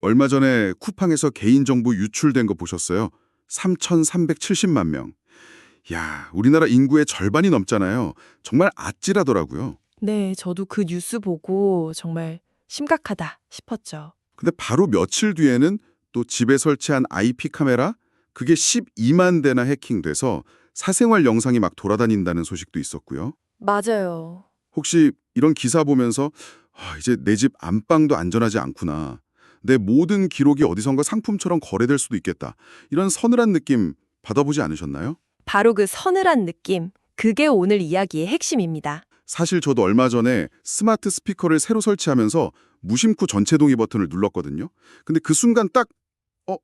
얼마 전에 쿠팡에서 개인정보 유출된 거 보셨어요? 3,370만 명. 야, 우리나라 인구의 절반이 넘잖아요. 정말 아찔하더라고요. 네, 저도 그 뉴스 보고 정말 심각하다 싶었죠. 근데 바로 며칠 뒤에는 또 집에 설치한 IP 카메라 그게 12만 대나 해킹돼서 사생활 영상이 막 돌아다닌다는 소식도 있었고요. 맞아요. 혹시 이런 기사 보면서 아, 이제 내 집 안방도 안전하지 않구나. 내 모든 기록이 어디선가 상품처럼 거래될 수도 있겠다. 이런 서늘한 느낌 받아보지 않으셨나요? 바로 그 서늘한 느낌, 그게 오늘 이야기의 핵심입니다. 사실 저도 얼마 전에 스마트 스피커를 새로 설치하면서 무심코 전체 동의 버튼을 눌렀거든요. 근데 그 순간 딱 어?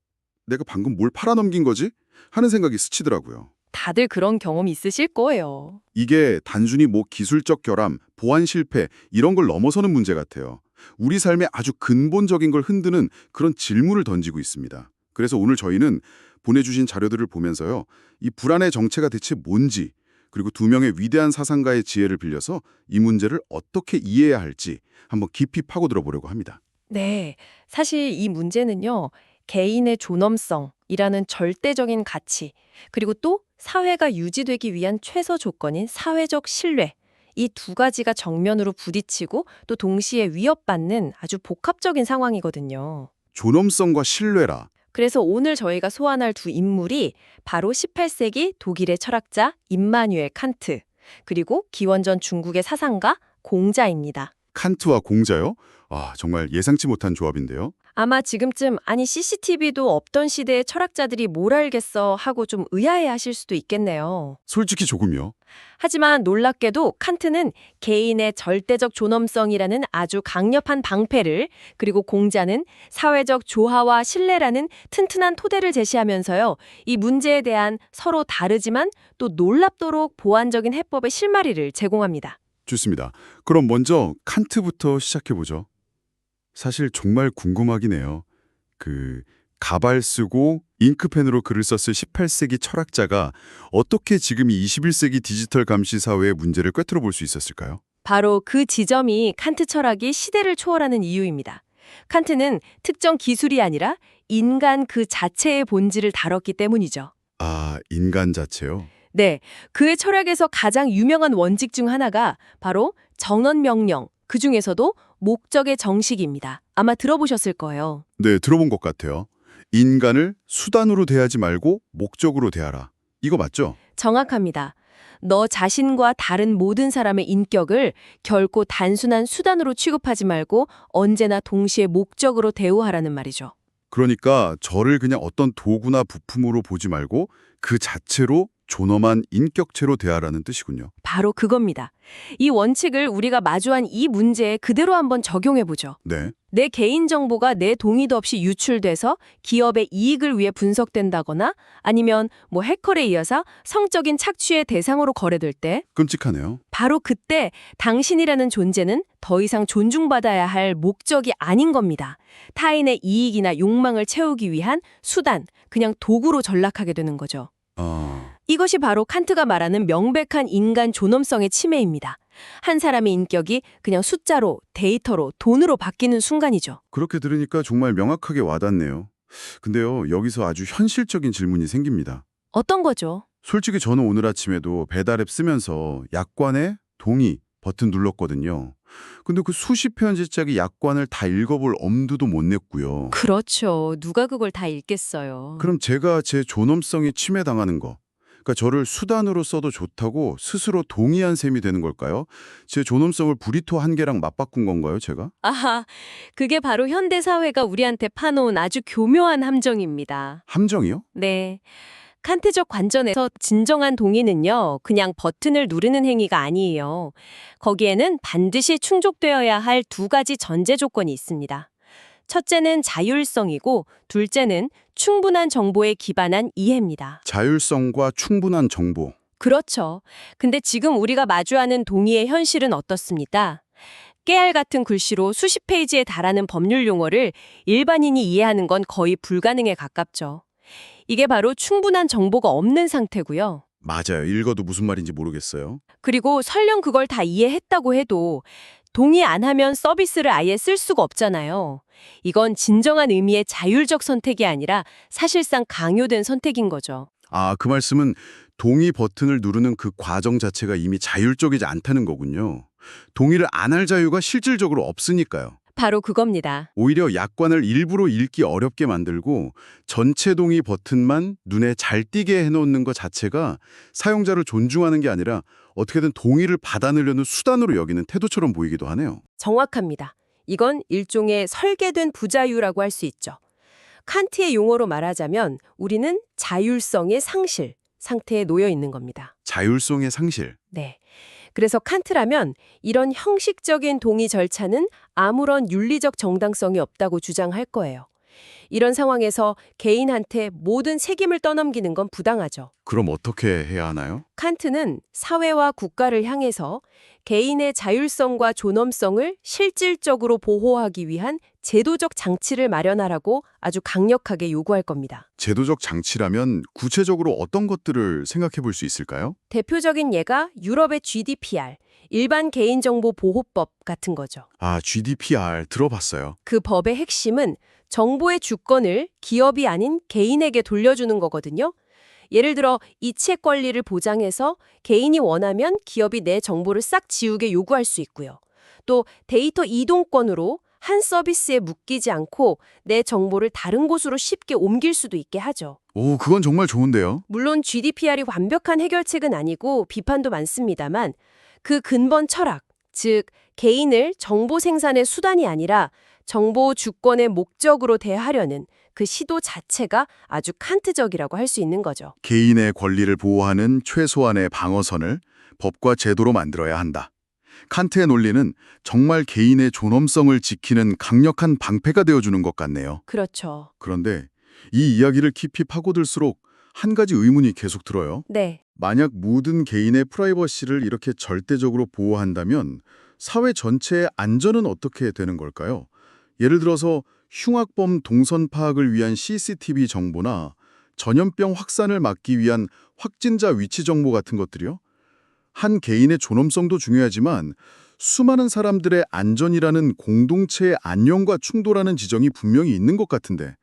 내가 방금 뭘 팔아넘긴 거지? 하는 생각이 스치더라고요. 다들 그런 경험 있으실 거예요. 이게 단순히 뭐 기술적 결함, 보안 실패 이런 걸 넘어서는 문제 같아요. 우리 삶의 아주 근본적인 걸 흔드는 그런 질문을 던지고 있습니다. 그래서 오늘 저희는 보내주신 자료들을 보면서요. 이 불안의 정체가 대체 뭔지 그리고 두 명의 위대한 사상가의 지혜를 빌려서 이 문제를 어떻게 이해해야 할지 한번 깊이 파고들어 보려고 합니다. 네, 사실 이 문제는요, 개인의 존엄성이라는 절대적인 가치, 그리고 또 사회가 유지되기 위한 최소 조건인 사회적 신뢰, 이 두 가지가 정면으로 부딪히고 또 동시에 위협받는 아주 복합적인 상황이거든요. 존엄성과 신뢰라. 그래서 오늘 저희가 소환할 두 인물이 바로 18세기 독일의 철학자 임마뉴엘 칸트, 그리고 기원전 중국의 사상가 공자입니다. 칸트와 공자요? 아, 정말 예상치 못한 조합인데요. 아마 지금쯤 아니 CCTV도 없던 시대의 철학자들이 뭘 알겠어 하고 좀 의아해 하실 수도 있겠네요. 솔직히 조금요. 하지만 놀랍게도 칸트는 개인의 절대적 존엄성이라는 아주 강력한 방패를 그리고 공자는 사회적 조화와 신뢰라는 튼튼한 토대를 제시하면서요. 이 문제에 대한 서로 다르지만 또 놀랍도록 보완적인 해법의 실마리를 제공합니다. 좋습니다. 그럼 먼저 칸트부터 시작해보죠. 사실 정말 궁금하긴 해요. 그 가발 쓰고 잉크펜으로 글을 썼을 18세기 철학자가 어떻게 지금 이 21세기 디지털 감시 사회의 문제를 꿰뚫어 볼 수 있었을까요? 바로 그 지점이 칸트 철학이 시대를 초월하는 이유입니다. 칸트는 특정 기술이 아니라 인간 그 자체의 본질을 다뤘기 때문이죠. 아, 인간 자체요? 네, 그의 철학에서 가장 유명한 원칙 중 하나가 바로 전원 명령, 그 중에서도 목적의 정식입니다. 아마 들어보셨을 거예요. 네, 들어본 것 같아요. 인간을 수단으로 대하지 말고 목적으로 대하라. 이거 맞죠? 정확합니다. 너 자신과 다른 모든 사람의 인격을 결코 단순한 수단으로 취급하지 말고 언제나 동시에 목적으로 대우하라는 말이죠. 그러니까 저를 그냥 어떤 도구나 부품으로 보지 말고 그 자체로 존엄한 인격체로 대하라는 뜻이군요. 바로 그겁니다. 이 원칙을 우리가 마주한 이 문제에 그대로 한번 적용해 보죠. 네. 내 개인 정보가 내 동의도 없이 유출돼서 기업의 이익을 위해 분석된다거나 아니면 뭐 해커에 이어서 성적인 착취의 대상으로 거래될 때 끔찍하네요. 바로 그때 당신이라는 존재는 더 이상 존중받아야 할 목적이 아닌 겁니다. 타인의 이익이나 욕망을 채우기 위한 수단, 그냥 도구로 전락하게 되는 거죠. 아, 이것이 바로 칸트가 말하는 명백한 인간 존엄성의 침해입니다. 한 사람의 인격이 그냥 숫자로, 데이터로, 돈으로 바뀌는 순간이죠. 그렇게 들으니까 정말 명확하게 와닿네요. 근데요, 여기서 아주 현실적인 질문이 생깁니다. 어떤 거죠? 솔직히 저는 오늘 아침에도 배달앱 쓰면서 약관에 동의 버튼 눌렀거든요. 근데 그 수십 편지짜리 약관을 다 읽어볼 엄두도 못 냈고요. 그렇죠. 누가 그걸 다 읽겠어요. 그럼 제가 제 존엄성이 침해당하는 거, 그러니까 저를 수단으로 써도 좋다고 스스로 동의한 셈이 되는 걸까요? 제 존엄성을 브리토 한 개랑 맞바꾼 건가요, 제가? 아하, 그게 바로 현대 사회가 우리한테 파놓은 아주 교묘한 함정입니다. 함정이요? 네. 칸트적 관점에서 진정한 동의는요, 그냥 버튼을 누르는 행위가 아니에요. 거기에는 반드시 충족되어야 할 두 가지 전제 조건이 있습니다. 첫째는 자율성이고, 둘째는 충분한 정보에 기반한 이해입니다. 자율성과 충분한 정보. 그렇죠. 근데 지금 우리가 마주하는 동의의 현실은 어떻습니까? 깨알 같은 글씨로 수십 페이지에 달하는 법률 용어를 일반인이 이해하는 건 거의 불가능에 가깝죠. 이게 바로 충분한 정보가 없는 상태고요. 맞아요. 읽어도 무슨 말인지 모르겠어요. 그리고 설령 그걸 다 이해했다고 해도 동의 안 하면 서비스를 아예 쓸 수가 없잖아요. 이건 진정한 의미의 자율적 선택이 아니라 사실상 강요된 선택인 거죠. 아, 그 말씀은 동의 버튼을 누르는 그 과정 자체가 이미 자율적이지 않다는 거군요. 동의를 안 할 자유가 실질적으로 없으니까요. 바로 그겁니다. 오히려 약관을 일부러 읽기 어렵게 만들고 전체 동의 버튼만 눈에 잘 띄게 해놓는 것 자체가 사용자를 존중하는 게 아니라 어떻게든 동의를 받아내려는 수단으로 여기는 태도처럼 보이기도 하네요. 정확합니다. 이건 일종의 설계된 부자유라고 할 수 있죠. 칸트의 용어로 말하자면 우리는 자율성의 상실 상태에 놓여 있는 겁니다. 자율성의 상실. 네. 그래서 칸트라면 이런 형식적인 동의 절차는 아무런 윤리적 정당성이 없다고 주장할 거예요. 이런 상황에서 개인한테 모든 책임을 떠넘기는 건 부당하죠. 그럼 어떻게 해야 하나요? 칸트는 사회와 국가를 향해서 개인의 자율성과 존엄성을 실질적으로 보호하기 위한 제도적 장치를 마련하라고 아주 강력하게 요구할 겁니다. 제도적 장치라면 구체적으로 어떤 것들을 생각해 볼 수 있을까요? 대표적인 예가 유럽의 GDPR, 일반 개인정보 보호법 같은 거죠. 아, GDPR 들어봤어요. 그 법의 핵심은 정보의 주권을 기업이 아닌 개인에게 돌려주는 거거든요. 예를 들어 이체 권리를 보장해서 개인이 원하면 기업이 내 정보를 싹 지우게 요구할 수 있고요. 또 데이터 이동권으로 한 서비스에 묶이지 않고 내 정보를 다른 곳으로 쉽게 옮길 수도 있게 하죠. 오, 그건 정말 좋은데요. 물론 GDPR이 완벽한 해결책은 아니고 비판도 많습니다만 그 근본 철학, 즉 개인을 정보 생산의 수단이 아니라 정보 주권의 목적으로 대하려는 그 시도 자체가 아주 칸트적이라고 할 수 있는 거죠. 개인의 권리를 보호하는 최소한의 방어선을 법과 제도로 만들어야 한다. 칸트의 논리는 정말 개인의 존엄성을 지키는 강력한 방패가 되어주는 것 같네요. 그렇죠. 그런데 이 이야기를 깊이 파고들수록 한 가지 의문이 계속 들어요. 네. 만약 모든 개인의 프라이버시를 이렇게 절대적으로 보호한다면 사회 전체의 안전은 어떻게 되는 걸까요? 예를 들어서 흉악범 동선 파악을 위한 CCTV 정보나 전염병 확산을 막기 위한 확진자 위치 정보 같은 것들이요. 한 개인의 존엄성도 중요하지만 수많은 사람들의 안전이라는 공동체의 안녕과 충돌하는 지정이 분명히 있는 것 같은데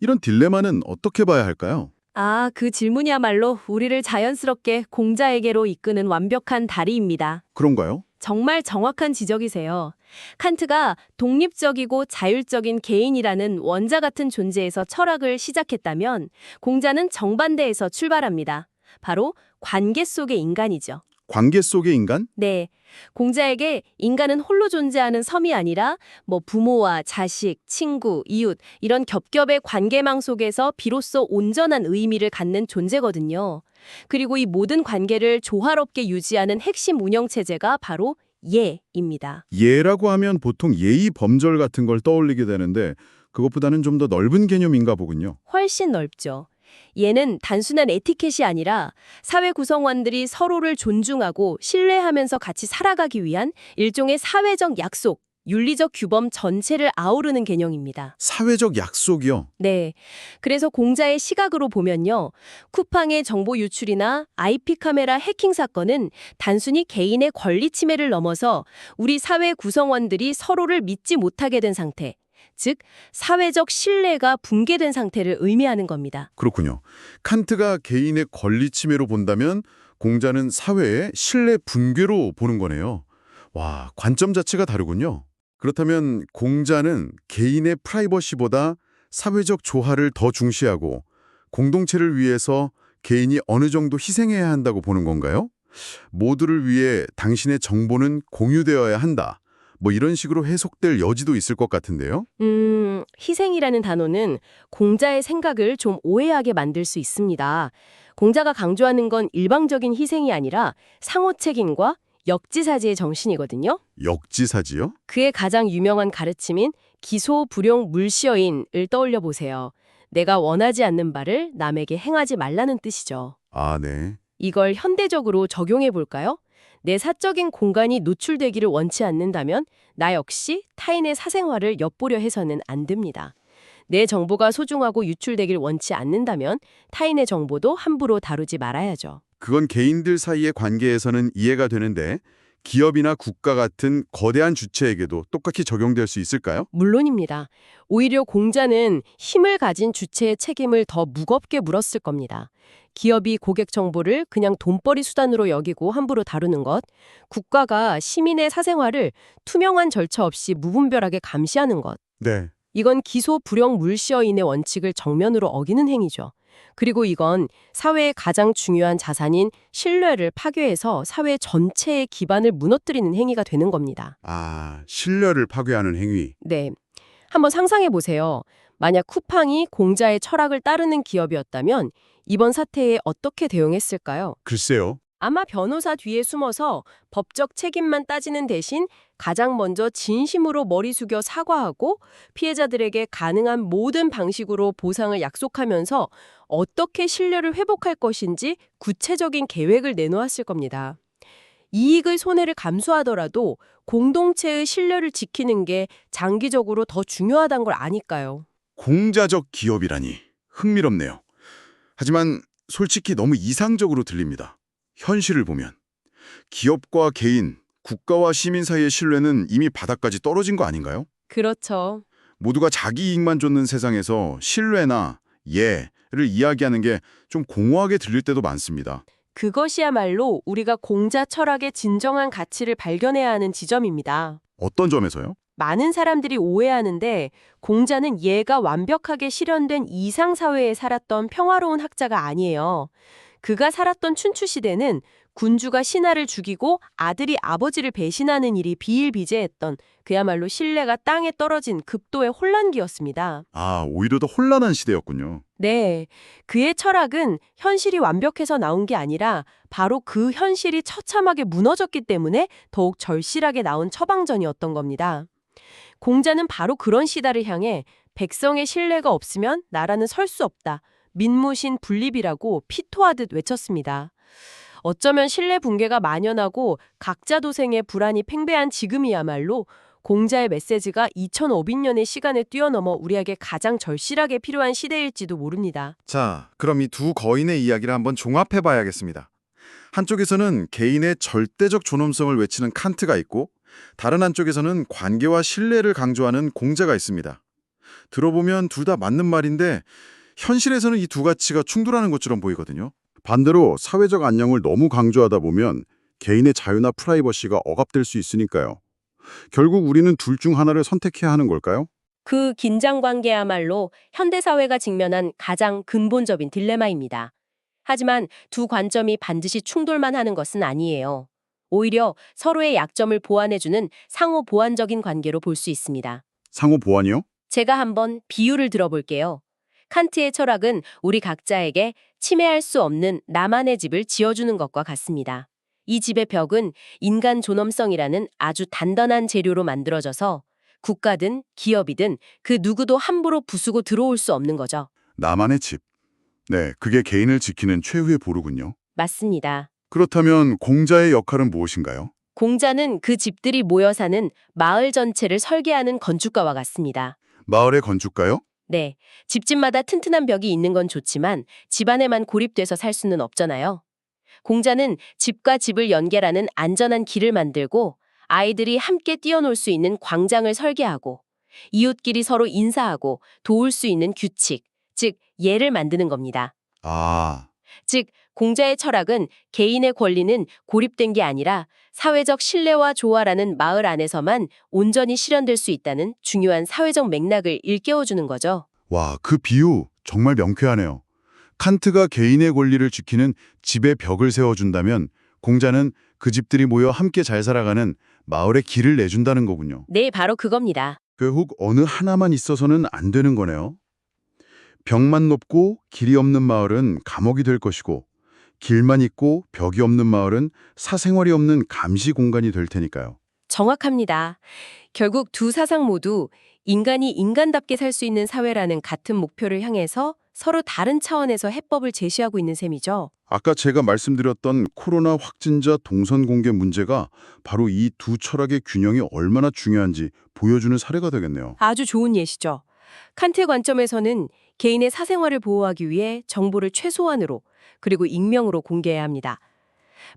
이런 딜레마는 어떻게 봐야 할까요? 아, 그 질문이야말로 우리를 자연스럽게 공자에게로 이끄는 완벽한 다리입니다. 그런가요? 정말 정확한 지적이세요. 칸트가 독립적이고 자율적인 개인이라는 원자 같은 존재에서 철학을 시작했다면 공자는 정반대에서 출발합니다. 바로 관계 속의 인간이죠. 관계 속의 인간? 네. 공자에게 인간은 홀로 존재하는 섬이 아니라 뭐 부모와 자식, 친구, 이웃 이런 겹겹의 관계망 속에서 비로소 온전한 의미를 갖는 존재거든요. 그리고 이 모든 관계를 조화롭게 유지하는 핵심 운영 체제가 바로 예입니다. 예라고 하면 보통 예의 범절 같은 걸 떠올리게 되는데 그것보다는 좀 더 넓은 개념인가 보군요. 훨씬 넓죠. 얘는 단순한 에티켓이 아니라 사회 구성원들이 서로를 존중하고 신뢰하면서 같이 살아가기 위한 일종의 사회적 약속, 윤리적 규범 전체를 아우르는 개념입니다. 사회적 약속이요. 네. 그래서 공자의 시각으로 보면요. 쿠팡의 정보 유출이나 IP 카메라 해킹 사건은 단순히 개인의 권리 침해를 넘어서 우리 사회 구성원들이 서로를 믿지 못하게 된 상태, 즉 사회적 신뢰가 붕괴된 상태를 의미하는 겁니다. 그렇군요. 칸트가 개인의 권리 침해로 본다면 공자는 사회의 신뢰 붕괴로 보는 거네요. 와, 관점 자체가 다르군요. 그렇다면 공자는 개인의 프라이버시보다 사회적 조화를 더 중시하고 공동체를 위해서 개인이 어느 정도 희생해야 한다고 보는 건가요? 모두를 위해 당신의 정보는 공유되어야 한다. 뭐 이런 식으로 해석될 여지도 있을 것 같은데요. 음, 희생이라는 단어는 공자의 생각을 좀 오해하게 만들 수 있습니다. 공자가 강조하는 건 일방적인 희생이 아니라 상호 책임과 역지사지의 정신이거든요. 역지사지요? 그의 가장 유명한 가르침인 기소 불용 물시어인을 떠올려 보세요. 내가 원하지 않는 바를 남에게 행하지 말라는 뜻이죠. 아, 네. 이걸 현대적으로 적용해 볼까요? 내 사적인 공간이 노출되기를 원치 않는다면 나 역시 타인의 사생활을 엿보려 해서는 안 됩니다. 내 정보가 소중하고 유출되길 원치 않는다면 타인의 정보도 함부로 다루지 말아야죠. 그건 개인들 사이의 관계에서는 이해가 되는데 기업이나 국가 같은 거대한 주체에게도 똑같이 적용될 수 있을까요? 물론입니다. 오히려 공자는 힘을 가진 주체의 책임을 더 무겁게 물었을 겁니다. 기업이 고객 정보를 그냥 돈벌이 수단으로 여기고 함부로 다루는 것, 국가가 시민의 사생활을 투명한 절차 없이 무분별하게 감시하는 것, 네. 이건 기소 불용 물시어인의 원칙을 정면으로 어기는 행위죠. 그리고 이건 사회의 가장 중요한 자산인 신뢰를 파괴해서 사회 전체의 기반을 무너뜨리는 행위가 되는 겁니다. 아, 신뢰를 파괴하는 행위. 네. 한번 상상해 보세요. 만약 쿠팡이 공자의 철학을 따르는 기업이었다면 이번 사태에 어떻게 대응했을까요? 글쎄요. 아마 변호사 뒤에 숨어서 법적 책임만 따지는 대신 가장 먼저 진심으로 머리 숙여 사과하고 피해자들에게 가능한 모든 방식으로 보상을 약속하면서 어떻게 신뢰를 회복할 것인지 구체적인 계획을 내놓았을 겁니다. 이익의 손해를 감수하더라도 공동체의 신뢰를 지키는 게 장기적으로 더 중요하다는 걸 아니까요. 공자적 기업이라니 흥미롭네요. 하지만 솔직히 너무 이상적으로 들립니다. 현실을 보면 기업과 개인, 국가와 시민 사이의 신뢰는 이미 바닥까지 떨어진 거 아닌가요? 그렇죠. 모두가 자기 이익만 쫓는 세상에서 신뢰나 예를 이야기하는 게 좀 공허하게 들릴 때도 많습니다. 그것이야말로 우리가 공자 철학의 진정한 가치를 발견해야 하는 지점입니다. 어떤 점에서요? 많은 사람들이 오해하는데 공자는 예가 완벽하게 실현된 이상 사회에 살았던 평화로운 학자가 아니에요. 그가 살았던 춘추 시대는 군주가 신하를 죽이고 아들이 아버지를 배신하는 일이 비일비재했던 그야말로 신뢰가 땅에 떨어진 급도의 혼란기였습니다. 아, 오히려 더 혼란한 시대였군요. 네. 그의 철학은 현실이 완벽해서 나온 게 아니라 바로 그 현실이 처참하게 무너졌기 때문에 더욱 절실하게 나온 처방전이었던 겁니다. 공자는 바로 그런 시대를 향해 백성의 신뢰가 없으면 나라는 설 수 없다. 민무신 분립이라고 피토하듯 외쳤습니다. 어쩌면 신뢰 붕괴가 만연하고 각자 도생의 불안이 팽배한 지금이야말로 공자의 메시지가 2500년의 시간을 뛰어넘어 우리에게 가장 절실하게 필요한 시대일지도 모릅니다. 자, 그럼 이 두 거인의 이야기를 한번 종합해 봐야겠습니다. 한쪽에서는 개인의 절대적 존엄성을 외치는 칸트가 있고 다른 한쪽에서는 관계와 신뢰를 강조하는 공자가 있습니다. 들어보면 둘 다 맞는 말인데 현실에서는 이 두 가치가 충돌하는 것처럼 보이거든요. 반대로 사회적 안녕을 너무 강조하다 보면 개인의 자유나 프라이버시가 억압될 수 있으니까요. 결국 우리는 둘 중 하나를 선택해야 하는 걸까요? 그 긴장 관계야말로 현대 사회가 직면한 가장 근본적인 딜레마입니다. 하지만 두 관점이 반드시 충돌만 하는 것은 아니에요. 오히려 서로의 약점을 보완해주는 상호 보완적인 관계로 볼 수 있습니다. 상호 보완이요? 제가 한번 비유를 들어볼게요. 칸트의 철학은 우리 각자에게 침해할 수 없는 나만의 집을 지어주는 것과 같습니다. 이 집의 벽은 인간 존엄성이라는 아주 단단한 재료로 만들어져서 국가든 기업이든 그 누구도 함부로 부수고 들어올 수 없는 거죠. 나만의 집. 네, 그게 개인을 지키는 최후의 보루군요. 맞습니다. 그렇다면 공자의 역할은 무엇인가요? 공자는 그 집들이 모여 사는 마을 전체를 설계하는 건축가와 같습니다. 마을의 건축가요? 네, 집집마다 튼튼한 벽이 있는 건 좋지만 집 안에만 고립돼서 살 수는 없잖아요. 공자는 집과 집을 연결하는 안전한 길을 만들고 아이들이 함께 뛰어놀 수 있는 광장을 설계하고 이웃끼리 서로 인사하고 도울 수 있는 규칙, 즉 예를 만드는 겁니다. 아, 즉 공자의 철학은 개인의 권리는 고립된 게 아니라 사회적 신뢰와 조화라는 마을 안에서만 온전히 실현될 수 있다는 중요한 사회적 맥락을 일깨워주는 거죠. 와, 그 비유 정말 명쾌하네요. 칸트가 개인의 권리를 지키는 집의 벽을 세워준다면 공자는 그 집들이 모여 함께 잘 살아가는 마을의 길을 내준다는 거군요. 네, 바로 그겁니다. 결국 어느 하나만 있어서는 안 되는 거네요. 벽만 높고 길이 없는 마을은 감옥이 될 것이고 길만 있고 벽이 없는 마을은 사생활이 없는 감시 공간이 될 테니까요. 정확합니다. 결국 두 사상 모두 인간이 인간답게 살 수 있는 사회라는 같은 목표를 향해서 서로 다른 차원에서 해법을 제시하고 있는 셈이죠. 아까 제가 말씀드렸던 코로나 확진자 동선 공개 문제가 바로 이 두 철학의 균형이 얼마나 중요한지 보여주는 사례가 되겠네요. 아주 좋은 예시죠. 칸트의 관점에서는 개인의 사생활을 보호하기 위해 정보를 최소한으로 그리고 익명으로 공개해야 합니다.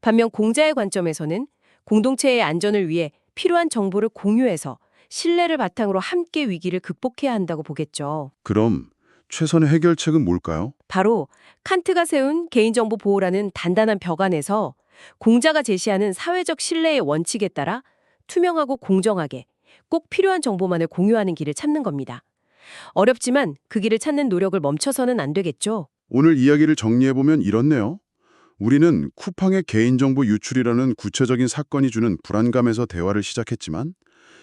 반면 공자의 관점에서는 공동체의 안전을 위해 필요한 정보를 공유해서 신뢰를 바탕으로 함께 위기를 극복해야 한다고 보겠죠. 그럼 최선의 해결책은 뭘까요? 바로 칸트가 세운 개인정보 보호라는 단단한 벽 안에서 공자가 제시하는 사회적 신뢰의 원칙에 따라 투명하고 공정하게 꼭 필요한 정보만을 공유하는 길을 찾는 겁니다. 어렵지만 그 길을 찾는 노력을 멈춰서는 안 되겠죠. 오늘 이야기를 정리해보면 이렇네요. 우리는 쿠팡의 개인정보 유출이라는 구체적인 사건이 주는 불안감에서 대화를 시작했지만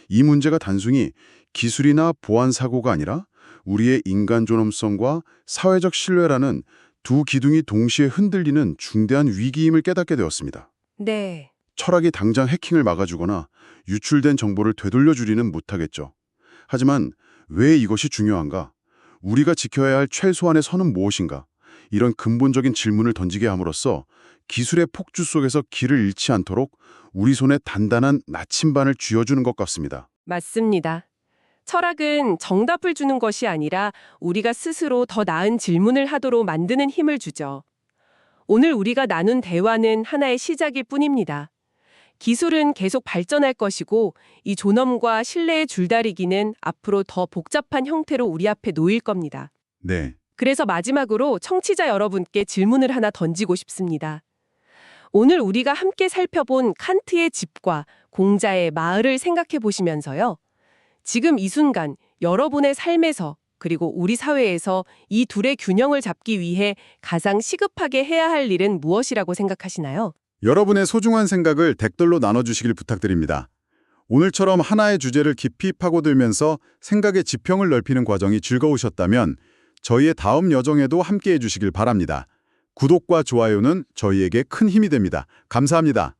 이 문제가 단순히 기술이나 보안 사고가 아니라 우리의 인간 존엄성과 사회적 신뢰라는 두 기둥이 동시에 흔들리는 중대한 위기임을 깨닫게 되었습니다. 네. 철학이 당장 해킹을 막아주거나 유출된 정보를 되돌려주리는 못하겠죠. 하지만 왜 이것이 중요한가? 우리가 지켜야 할 최소한의 선은 무엇인가? 이런 근본적인 질문을 던지게 함으로써 기술의 폭주 속에서 길을 잃지 않도록 우리 손에 단단한 나침반을 쥐어주는 것 같습니다. 맞습니다. 철학은 정답을 주는 것이 아니라 우리가 스스로 더 나은 질문을 하도록 만드는 힘을 주죠. 오늘 우리가 나눈 대화는 하나의 시작일 뿐입니다. 기술은 계속 발전할 것이고 이 존엄과 신뢰의 줄다리기는 앞으로 더 복잡한 형태로 우리 앞에 놓일 겁니다. 네, 그래서 마지막으로 청취자 여러분께 질문을 하나 던지고 싶습니다. 오늘 우리가 함께 살펴본 칸트의 집과 공자의 마을을 생각해 보시면서요. 지금 이 순간 여러분의 삶에서 그리고 우리 사회에서 이 둘의 균형을 잡기 위해 가장 시급하게 해야 할 일은 무엇이라고 생각하시나요? 여러분의 소중한 생각을 댓글로 나눠주시길 부탁드립니다. 오늘처럼 하나의 주제를 깊이 파고들면서 생각의 지평을 넓히는 과정이 즐거우셨다면 저희의 다음 여정에도 함께해 주시길 바랍니다. 구독과 좋아요는 저희에게 큰 힘이 됩니다. 감사합니다.